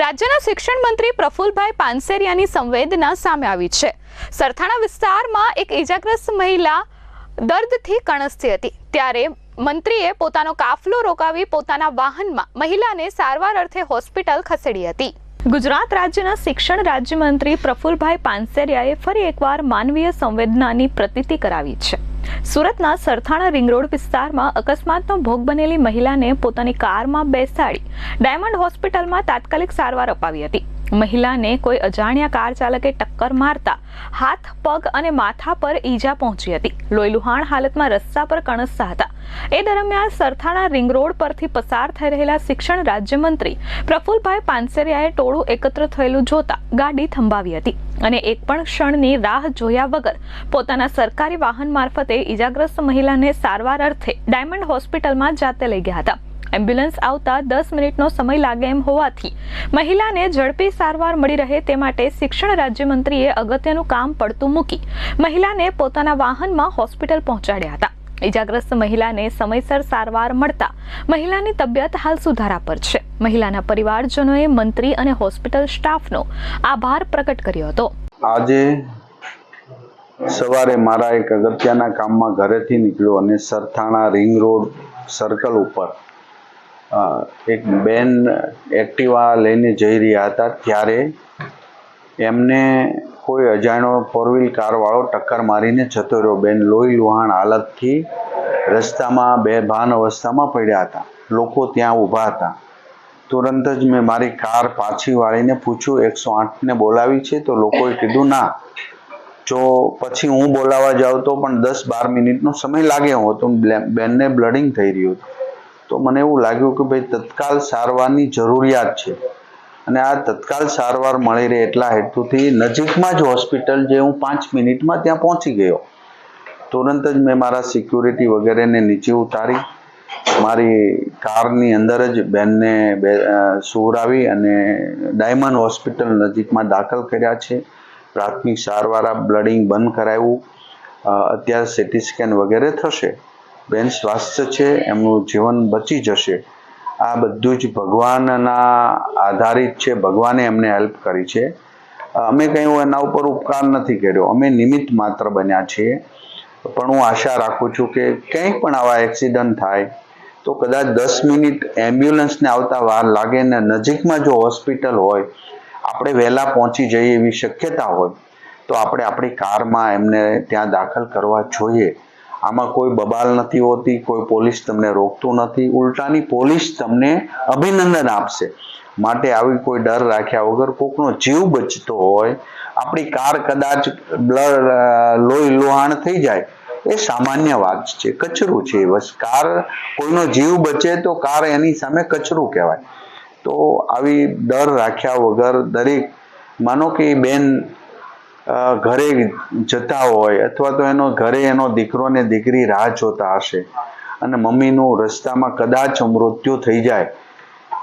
રાજ્યના શિક્ષણ મંત્રી પ્રફુલભાઈ પાનસેરિયાની સંવેદના સામે આવી છે. સરથાણા વિસ્તારમાં એક ઇજાગ્રસ્ત મહિલા દર્દથી કણસતી હતી. ત્યારે મંત્રીએ પોતાનો કાફલો રોકાવી પોતાના વાહનમાં મહિલાને સારવાર અર્થે હોસ્પિટલ ખસેડી હતી. ગુજરાત રાજ્યના શિક્ષણ રાજ્યમંત્રી પ્રફુલભાઈ પાનસેરિયાએ ફરી એકવાર માનવીય સંવેદનાની પ્રતીતિ કરાવી છે. સુરતના સરથાણા રિંગ રોડ વિસ્તારમાં અકસ્માતનો ભોગ બનેલી મહિલાને પોતાની કારમાં બેસાડી ડાયમંડ હોસ્પિટલમાં તાત્કાલિક સારવાર અપાવી હતી. મહિલાને કોઈ અજાણ્યા કાર ચાલકે ટક્કર મારતા હાથ, પગ અને માથા પર ઈજા પહોંચી હતી. લોહીલુહાણ હાલતમાં રસ્તા પર કણસતા હતા. એ દરમિયાન સરથાણા રિંગ રોડ પરથી પસાર થઈ રહેલા શિક્ષણ રાજ્યમંત્રી પ્રફુલભાઈ પાનસેરિયાએ ટોળું એકત્ર થયેલું જોતા ગાડી થંભાવી હતી અને એક પણ ક્ષણની રાહ જોયા વગર પોતાના સરકારી વાહન મારફતે ઈજાગ્રસ્ત મહિલાને સારવાર અર્થે ડાયમંડ હોસ્પિટલમાં જાતે લઈ ગયા હતા. એમ્બ્યુલન્સ આવતા દસ મિનિટનો સમય લાગે એમ હોવાથી મહિલાને ઝડપી સારવાર મળી રહે તે માટે શિક્ષણ રાજ્યમંત્રીએ અગત્યનું કામ પડતું મૂકી મહિલાને પોતાના વાહનમાં હોસ્પિટલ પહોંચાડ્યા હતા. ઇજાગ્રસ્ત મહિલાને સમયસર સારવાર મળતા મહિલાની તબિયત હાલ સુધારા પર છે. મહિલાના પરિવારજનોએ મંત્રી અને હોસ્પિટલ સ્ટાફનો આભાર પ્રકટ કર્યો હતો. આજે સવારે મારા એક અગત્યના કામમાં ઘરેથી નીકળ્યો અને સરથાણા રિંગ રોડ સર્કલ ઉપર એક બેન એક્ટિવા લઈને જઈ રહ્યા હતા ત્યારે એમને કોઈ અજાણ્યો ફોર વ્હીલ કારવાળો ટક્કર મારીને જતો રહ્યો. બેન લોહી લુહાણ હાલતથી રસ્તામાં બે ભાન અવસ્થામાં પડ્યા હતા. લોકો ત્યાં ઊભા હતા. તુરંત જ મેં મારી કાર પાછી વાળીને પૂછ્યું, એકસો આઠને બોલાવી છે? તો લોકોએ કીધું, ના. જો પછી હું બોલાવા જાઉં તો પણ દસ બાર મિનિટનો સમય લાગે હતો. બેનને બ્લડિંગ થઈ રહ્યું હતું. તો મને એવું લાગ્યું કે ભાઈ તત્કાલ સારવારની જરૂરિયાત છે. અને આ તત્કાલ સારવાર મળી રહે એટલા હેતુથી નજીકમાં જ હોસ્પિટલ જે હું પાંચ મિનિટમાં ત્યાં પહોંચી ગયો. તુરંત જ મેં મારા સિક્યુરિટી વગેરેને નીચે ઉતારી. મારી કારની અંદર જ બેનને બે સુવરાવી અને ડાયમંડ હોસ્પિટલ નજીકમાં દાખલ કર્યા છે. પ્રાથમિક સારવાર આ બ્લડિંગ બંધ કરાવ્યું અત્યારે સીટી સ્કેન વગેરે થશે. બેન સ્વાસ્થ્ય છે, એમનું જીવન બચી જશે. આ બધું જ ભગવાનના આધારિત છે, ભગવાને એમને હેલ્પ કરી છે. અમે કંઈ એના ઉપર ઉપકાર નથી કર્યો, અમે નિમિત્ત માત્ર બન્યા છીએ. પણ હું આશા રાખું છું કે કંઈ પણ આવા એક્સિડન્ટ થાય, તો કદાચ દસ મિનિટ એમ્બ્યુલન્સને આવતા વાર લાગે ને નજીકમાં જો હોસ્પિટલ હોય, આપણે વહેલા પહોંચી જઈએ એવી શક્યતા હોય, તો આપણે આપણી કારમાં એમને ત્યાં દાખલ કરવા જોઈએ. આમાં કોઈ બબાલ નથી હોતી, કોઈ પોલીસ તમને રોકતું નથી. ઉલટાની પોલીસ તમને અભિનંદન આપશે. માટે આવી કોઈ ડર રાખ્યા વગર કોકનો જીવ બચતો હોય, આપણી કાર કદાચ બ્લડ લોહી લોહાણ થઈ જાય, એ સામાન્ય વાત છે, કચરું છે બસ કાર કોઈનો જીવ બચે તો કાર એની સામે કચરું કહેવાય. તો આવી ડર રાખ્યા વગર દરેક, માનો કે બેન ઘરે જતા હોય અથવા તો એનો ઘરે એનો દીકરો ને દીકરી રાહ જોતા હશે અને મમ્મીનું રસ્તામાં કદાચ મૃત્યુ થઈ જાય,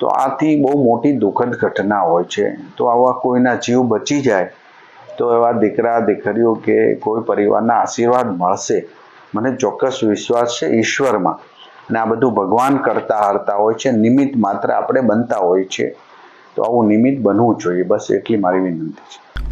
તો આથી બહુ મોટી દુઃખદ ઘટના હોય છે. તો આવા કોઈના જીવ બચી જાય, તો એવા દીકરા, દીકરીઓ કે કોઈ પરિવારના આશીર્વાદ મળશે. મને ચોક્કસ વિશ્વાસ છે ઈશ્વરમાં. અને આ બધું ભગવાન કરતા હરતા હોય છે, નિમિત્ત માત્ર આપણે બનતા હોય છે. તો આવું નિમિત્ત બનવું જોઈએ. બસ એટલી મારી વિનંતી છે.